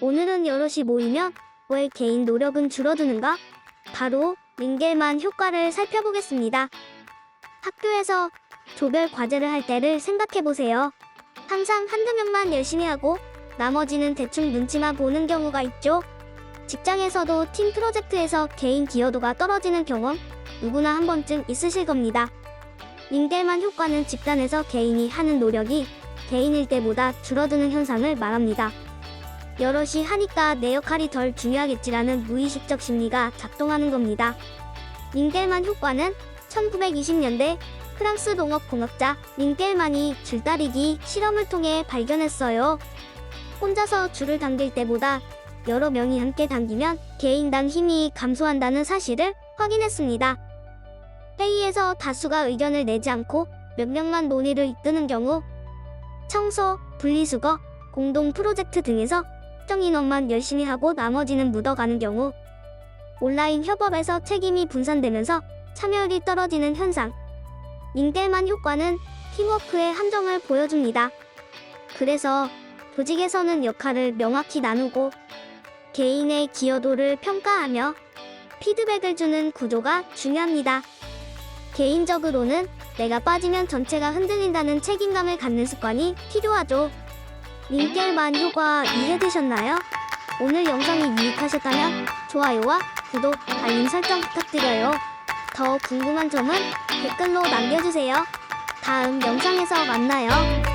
오늘은 여럿이 모이면 왜 개인 노력은 줄어드는가? 바로 링겔만 효과를 살펴보겠습니다. 학교에서 조별 과제를 할 때를 생각해 보세요. 항상 한두 명만 열심히 하고 나머지는 대충 눈치만 보는 경우가 있죠. 직장에서도 팀 프로젝트에서 개인 기여도가 떨어지는 경험 누구나 한 번쯤 있으실 겁니다. 링겔만 효과는 집단에서 개인이 하는 노력이 개인일 때보다 줄어드는 현상을 말합니다. 여럿이 하니까 내 역할이 덜 중요하겠지라는 무의식적 심리가 작동하는 겁니다. 링겔만 효과는 1920년대 프랑스 농업공학자 링겔만이 줄다리기 실험을 통해 발견했어요. 혼자서 줄을 당길 때보다 여러 명이 함께 당기면 개인당 힘이 감소한다는 사실을 확인했습니다. 회의에서 다수가 의견을 내지 않고 몇 명만 논의를 이끄는 경우 청소, 분리수거, 공동 프로젝트 등에서 특정 인원만 열심히 하고 나머지는 묻어가는 경우 온라인 협업에서 책임이 분산되면서 참여율이 떨어지는 현상 링겔만 효과는 팀워크의 함정을 보여줍니다. 그래서 조직에서는 역할을 명확히 나누고 개인의 기여도를 평가하며 피드백을 주는 구조가 중요합니다. 개인적으로는 내가 빠지면 전체가 흔들린다는 책임감을 갖는 습관이 필요하죠. 링겔만 효과 이해되셨나요? 오늘 영상이 유익하셨다면 좋아요와 구독, 알림 설정 부탁드려요. 더 궁금한 점은 댓글로 남겨주세요. 다음 영상에서 만나요.